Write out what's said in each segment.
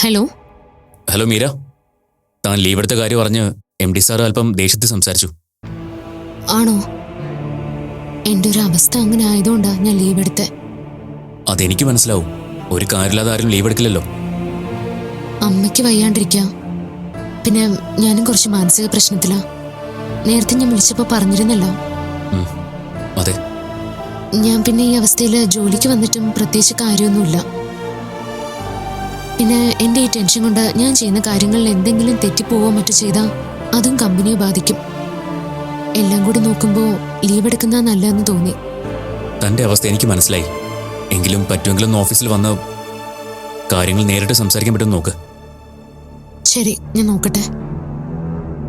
Hello? Hello Meera. താൻ leave എടുത്ത കാര്യം പറഞ്ഞ് എം ഡി സാർ അല്പം ദേഷ്യത്തിൽ സംസാരിച്ചു. ആണോ? എന്റെ ഒരു അവസ്ഥ അങ്ങനെ ആയതുകൊണ്ടാ ഞാൻ ലീവ് എടുത്തേ. അതെനിക്ക് മനസ്സിലാവും. ഒരു കാര്യമില്ലാതെ ആരും ലീവ് എടുക്കില്ലല്ലോ. അമ്മയ്ക്ക് വയ്യാണ്ടിരിക്കാം. പിന്നെ ഞാനും കുറച്ച് മാനസിക പ്രശ്നത്തിലാ. നേരത്തെ ഞാൻ വിളിച്ചപ്പോൾ പറഞ്ഞിരുന്നല്ലോ. ഉം, അതെ. ഞാൻ പിന്നെ ഈ അവസ്ഥയിൽ ജോലിക്ക് വന്നിട്ടും പ്രത്യേകിച്ച് കാര്യമൊന്നുമില്ല. പിന്നെ എന്റെ ഈ ടെൻഷൻ കൊണ്ട് ഞാൻ ചെയ്യുന്ന കാര്യങ്ങളിൽ എന്തെങ്കിലും തെറ്റിപ്പോവോ മറ്റു ചെയ്താൽ അതും കമ്പനിയെ ബാധിക്കും. എല്ലാം കൂടി നോക്കുമ്പോൾ ലീവ് എടുക്കുന്ന നല്ലതെന്ന് തോന്നി. തന്റെ അവസ്ഥ എനിക്ക് മനസ്സിലായി. എങ്കിലും പറ്റുമെങ്കിലും ഓഫീസിൽ വന്ന് കാര്യങ്ങൾ നേരിട്ട് സംസാരിക്കാൻ പറ്റും നോക്ക്. ശരി ഞാൻ നോക്കട്ടെ.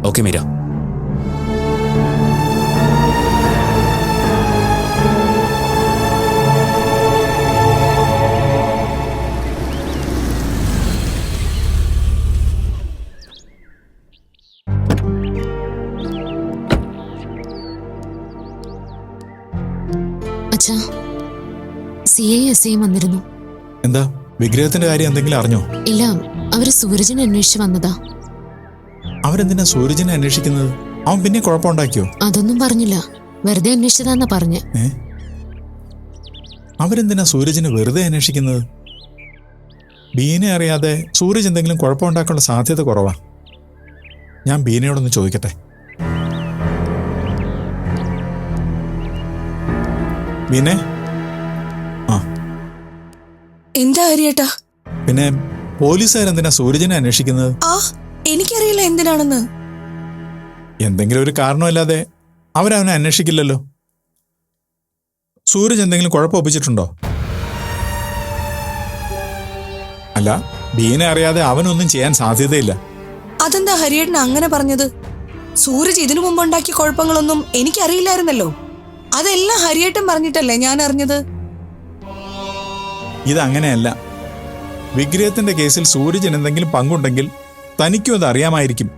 ഓക്കെ മീര. അച്ഛാ സി ഐ എസ് ഐയും വന്നിരുന്നു. എന്താ? വിഗ്രഹത്തിന്റെ കാര്യം എന്തെങ്കിലും അറിഞ്ഞോ? ഇല്ല അവർ സൂരജിനെ അന്വേഷിച്ച് വന്നതാ. അവരെന്തിനാ സൂരജിനെ അന്വേഷിക്കുന്നത്? അവൻ പിന്നെ കുഴപ്പമുണ്ടാക്കിയോ? അതൊന്നും പറഞ്ഞില്ല. വെറുതെ അന്വേഷിച്ചതാന്നാ പറഞ്ഞ്. അവരെന്തിനാ സൂരജിനെ വെറുതെ അന്വേഷിക്കുന്നത്? ബീനെ അറിയാതെ സൂരജ് എന്തെങ്കിലും കുഴപ്പമുണ്ടാക്കാനുള്ള സാധ്യത കുറവാ. ഞാൻ ബീനയോടൊന്ന് ചോദിക്കട്ടെ. ബീനെ ആ. എന്താ ഹരിയേട്ടാ പിന്നെ പോലീസുകാരെന്തിനാ സൂരജിനെ അന്വേഷിക്കുന്നത്? ആ എനിക്കറിയില്ല എന്തിനാണെന്ന്. എന്തെങ്കിലും ഒരു കാരണമല്ലാതെ അവരവനെ അന്വേഷിക്കില്ലല്ലോ. സൂരജ് എന്തെങ്കിലും കുഴപ്പമൊപ്പിച്ചിട്ടുണ്ടോ അല്ല ബീനെ അറിയാതെ അവനൊന്നും ചെയ്യാൻ സാധ്യതയില്ല. അതെന്താ ഹരിയേട്ടൻ അങ്ങനെ പറഞ്ഞത്? സൂരജ് ഇതിനു മുമ്പ് ഉണ്ടാക്കിയ കുഴപ്പങ്ങളൊന്നും എനിക്കറിയില്ലായിരുന്നല്ലോ. അതെല്ലാം ഹരിയേട്ടൻ പറഞ്ഞിട്ടല്ലേ ഞാൻ അറിഞ്ഞത്? ഇതങ്ങനെയല്ല. വിഗ്രഹത്തിന്റെ കേസിൽ സൂരജിന് എന്തെങ്കിലും പങ്കുണ്ടെങ്കിൽ തനിക്കും അത് അറിയാമായിരിക്കും.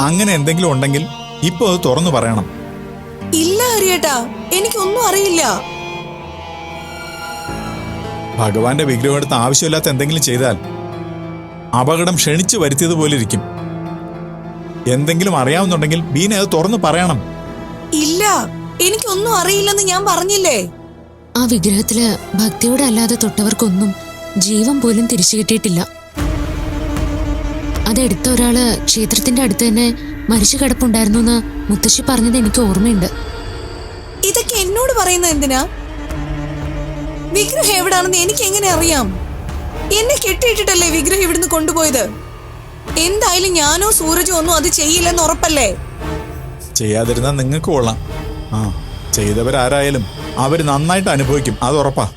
അങ്ങനെ എന്തെങ്കിലും ഉണ്ടെങ്കിൽ ഇപ്പൊ അത് തുറന്നു പറയണം. ഇല്ല ഹരിയേട്ടാ എനിക്കൊന്നും അറിയില്ല. ഭഗവാന്റെ വിഗ്രഹം എടുത്ത് ആവശ്യമില്ലാത്ത എന്തെങ്കിലും ചെയ്താൽ അപകടം ക്ഷണിച്ചു വരുത്തിയതുപോലെ ഇരിക്കും എന്തെങ്കിലും അറിയാവുന്നുണ്ടെങ്കിൽ ബീന അത് തുറന്നു പറയണം. ഇല്ല എനിക്കൊന്നും അറിയില്ലെന്ന് ഞാൻ പറഞ്ഞില്ലേ? ആ വിഗ്രഹത്തിൽ ഭക്തിയോടെ അല്ലാതെ തൊട്ടവർക്കൊന്നും ജീവൻ പോലും തിരിച്ചു കിട്ടിയിട്ടില്ല. അതെടുത്ത ഒരാൾ ക്ഷേത്രത്തിന്റെ അടുത്ത് തന്നെ മരിച്ചു കിടപ്പുണ്ടായിരുന്നു എന്ന് മുത്തശ്ശി പറഞ്ഞത് എനിക്ക് ഓർമ്മയുണ്ട്. ഇതൊക്കെ എന്നോട് പറയുന്നത് എന്തിനാ? വിഗ്രഹം എവിടാണെന്ന് എനിക്ക് എങ്ങനെ അറിയാം? എന്നെ കെട്ടിയിട്ടിട്ടല്ലേ വിഗ്രഹം ഇവിടുന്ന് കൊണ്ടുപോയത്? എന്തായാലും ഞാനോ സൂരജോ ഒന്നും അത് ചെയ്യില്ലെന്ന് ഉറപ്പല്ലേ? ചെയ്യാതിരുന്നാ നിങ്ങൾക്ക് കൊള്ളാം. ചെയ്തവരാരായാലും അവർ നന്നായിട്ട് അനുഭവിക്കും. അത് ഉറപ്പാ.